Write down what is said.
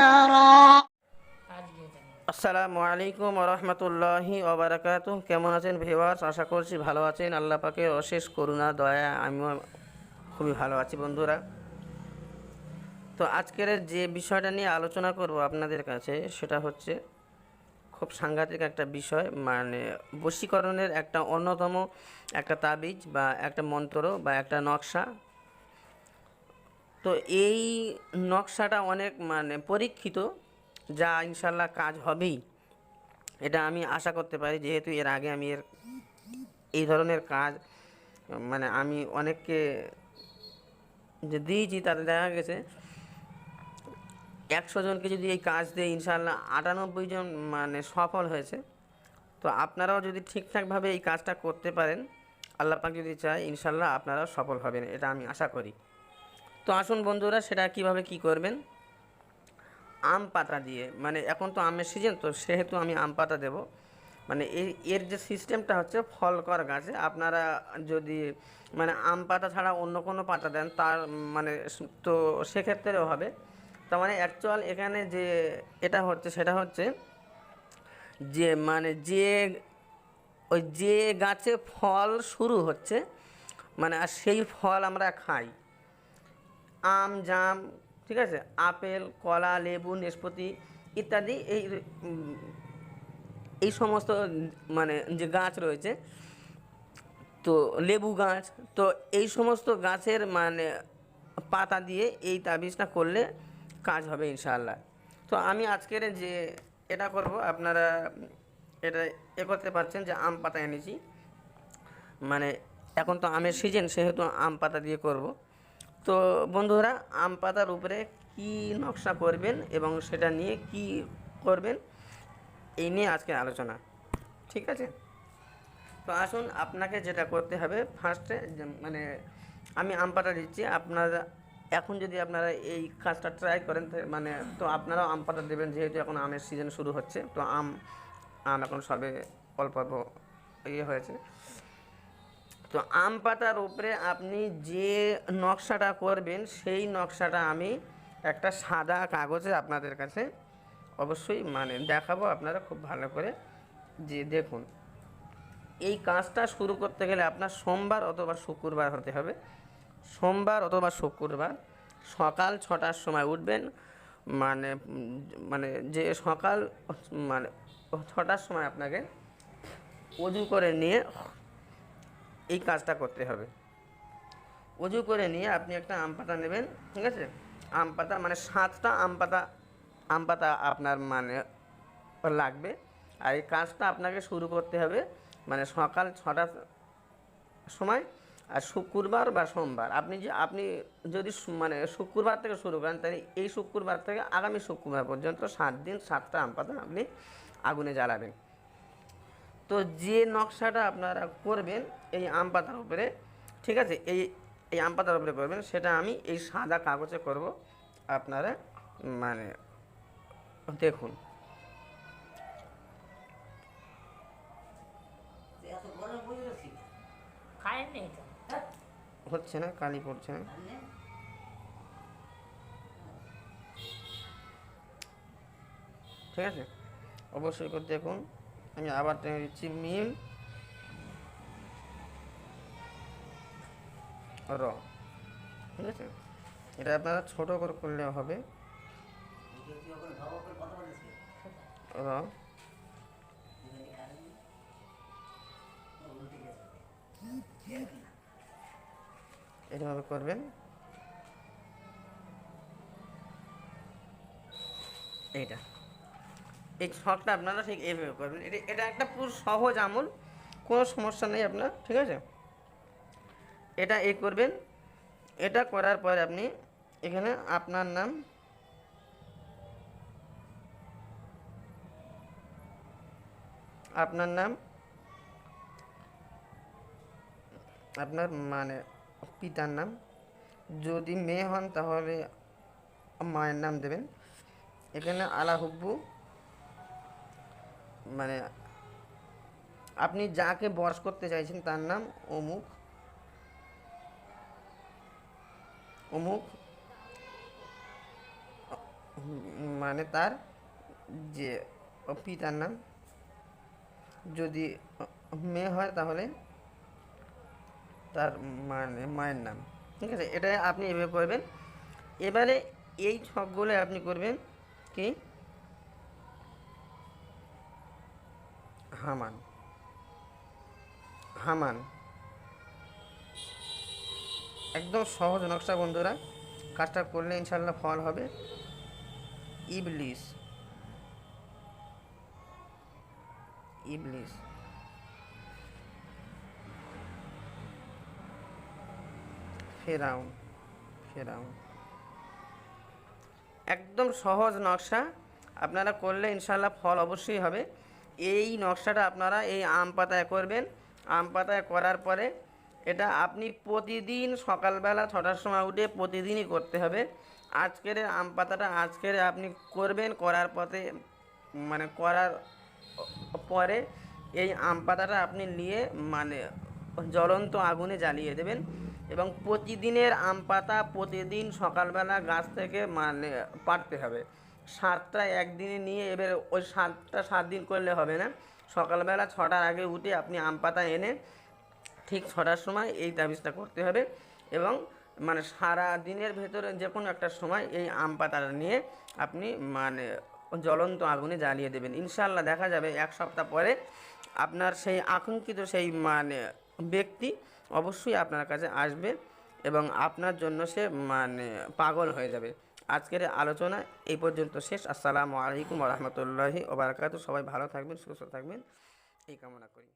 نارا আসসালামু আলাইকুম রহমতুল্লাহি ওবরাকাত কেমন আছেন ভিওয়ার্স আশা করছি ভালো আছেন আল্লাহ পাকে অশেষ করুণা দয়া আমিও খুবই ভালো আছি বন্ধুরা তো আজকের যে বিষয়টা নিয়ে আলোচনা করব আপনাদের কাছে সেটা হচ্ছে খুব সাংঘাতিক একটা বিষয় মানে বশীকরণের একটা অন্যতম একটা তাবিজ বা একটা মন্ত্র বা একটা নকশা তো এই নকশাটা অনেক মানে পরীক্ষিত, যা ইনশাল্লাহ কাজ হবেই। এটা আমি আশা করতে পারি, যেহেতু এর আগে আমি এর এই ধরনের কাজ মানে আমি অনেককে যে দিয়েছি, তাতে দেখা গেছে একশো জনকে যদি এই কাজ দিয়ে ইনশাল্লাহ আটানব্বই জন মানে সফল হয়েছে, তো আপনারাও যদি ঠিকঠাকভাবে এই কাজটা করতে পারেন, আল্লাহ পাক যদি চায়, ইনশাল্লাহ আপনারাও সফল হবেন, এটা আমি আশা করি। তো আসুন বন্ধুরা, সেটা কীভাবে কি করবেন? আম পাতা দিয়ে মানে এখন তো আমের সিজন তো সেহেতু আমি আম পাতা দেব। মানে এর যে সিস্টেমটা হচ্ছে ফলকর গাছে, আপনারা যদি মানে আম পাতা ছাড়া অন্য কোনো পাতা দেন, তার মানে তো সেক্ষেত্রেও হবে। তার মানে অ্যাকচুয়াল এখানে যে এটা হচ্ছে, সেটা হচ্ছে যে মানে যে, ওই যে গাছে ফল শুরু হচ্ছে মানে আর সেই ফল আমরা খাই। আম, জাম, ঠিক আছে? আপেল, কলা, লেবু, নেসপতি ইত্যাদি এই এই সমস্ত মানে যে গাছ রয়েছে, তো লেবু গাছ, তো এই সমস্ত গাছের মানে পাতা দিয়ে এই তাবিজটা করলে কাজ হবে ইনশাআল্লাহ। তো আমি আজকের যে এটা করব, আপনারা এটা এ করতে পারছেন যে আম পাতা এনেছি। মানে এখন তো আমের সিজন সেহেতু আম পাতা দিয়ে করব। তো বন্ধুরা, আম পাতার উপরে কি নকশা করবেন এবং সেটা নিয়ে কি করবেন, এই নিয়ে আজকে আলোচনা। ঠিক আছে? তো আসুন, আপনাকে যেটা করতে হবে ফার্স্টে মানে আমি আম পাতা দিচ্ছি, আপনারা এখন যদি আপনারা এই কাজটা ট্রাই করেন মানে তো আপনারাও আম পাতা দেবেন, যেহেতু এখন আমের সিজন শুরু হচ্ছে, তো আম আম এখন সবে অল্প অল্প ইয়ে হয়েছে। তো আম পাতার উপরে আপনি যে নকশাটা করবেন, সেই নকশাটা আমি একটা সাদা কাগজে আপনাদের কাছে অবশ্যই মানে দেখাবো, আপনারা খুব ভালো করে যে দেখুন। এই কাজটা শুরু করতে গেলে আপনার সোমবার অথবা শুক্রবার হতে হবে। সোমবার অথবা শুক্রবার সকাল ছটার সময় উঠবেন মানে মানে যে সকাল মানে ছটার সময় আপনাকে অজু করে নিয়ে এই কাজটা করতে হবে। অজু করে নিয়ে আপনি একটা আম পাতা নেবেন, ঠিক আছে? আম পাতা মানে সাতটা আম পাতা আম পাতা আপনার মানে লাগবে। আর এই কাজটা আপনাকে শুরু করতে হবে মানে সকাল ছটার সময় আর শুক্রবার বা সোমবার। আপনি যে, আপনি যদি মানে শুক্রবার থেকে শুরু করেন, তাহলে এই শুক্রবার থেকে আগামী শুক্রবার পর্যন্ত সাত দিন সাতটা আম পাতা আপনি আগুনে জ্বালাবেন। তো যে নকশাটা আপনারা করবেন এই আম পাতার উপরে ঠিক আছে? এই এই আম পাতার উপরে করবেন সেটা আমি এই সাদা কাগজে করব। আপনারা মানে দেখুন। হচ্ছে না কালি পড়ছে না। ঠিক আছে? অবশ্যই করে দেখুন। আমি আবার টেনে দিচ্ছি মিম র। ঠিক আছে? এটা আপনারা ছোটো করে করলে হবে। র। এভাবে করবেন। এইটা। এই শখটা আপনারা ঠিক এইভাবে করবেন। এটা এটা একটা পুরো সহজ আমল, কোনো সমস্যা নেই আপনার, ঠিক আছে? এটা এ করবেন, এটা করার পরে আপনি এখানে আপনার নাম আপনার নাম, আপনার মানে পিতার নাম, যদি মেয়ে হন তাহলে মায়ের নাম দেবেন। এখানে আলা হুব্বু মানে আপনি যাকে বস করতে চাইছেন, তার নাম অমুক। অমুক মানে তার যে পিতার নাম। যদি মেয়ে হয়, তাহলে তার মানে মায়ের নাম। ঠিক আছে? এটা আপনি এভাবে করবেন। এবারে এই ছকগুলো আপনি করবেন কি? হামান হামান একদম সহজ নকশা বন্ধুরা। কাজটা করলে ইনশাল্লাহ ফল হবে। ইবলিস। ইবলিস। ফেরাউন। ফেরাউন। একদম সহজ নকশা। আপনারা করলে ইনশাল্লাহ ফল অবশ্যই হবে। এই নকশাটা আপনারা এই আম পাতায় করবেন। আম পাতায় করার পরে এটা আপনি প্রতিদিন সকালবেলা ছটার সময় উঠে প্রতিদিনই করতে হবে। আজকের আম পাতাটা আজকের আপনি করবেন, করার পথে মানে করার পরে এই আম পাতাটা আপনি নিয়ে মানে জ্বলন্ত আগুনে জ্বালিয়ে দেবেন এবং প্রতিদিনের আম পাতা প্রতিদিন সকালবেলা গাছ থেকে মানে পাড়তে হবে। সাতটা একদিনে নিয়ে এবার ওই সাতটা সাত দিন করলে হবে না। সকালবেলা ছটার আগে উঠে আপনি আম পাতা এনে ঠিক ছটার সময় এই তাবিজটা করতে হবে এবং মানে সারা দিনের ভেতরে যে কোনো একটা সময় এই আম পাতাটা নিয়ে আপনি মানে জ্বলন্ত আগুনে জ্বালিয়ে দেবেন। ইনশাল্লাহ দেখা যাবে এক সপ্তাহ পরে আপনার সেই আকাঙ্ক্ষিত সেই মানে ব্যক্তি অবশ্যই আপনার কাছে আসবে এবং আপনার জন্য সে মানে পাগল হয়ে যাবে। আজকের আলোচনা এই পর্যন্ত শেষ। আসসালামু আলাইকুম রহমতুল্লাহি ওবরাকাত সবাই ভালো থাকবেন, সুস্থ থাকবেন। এই কামনা করি।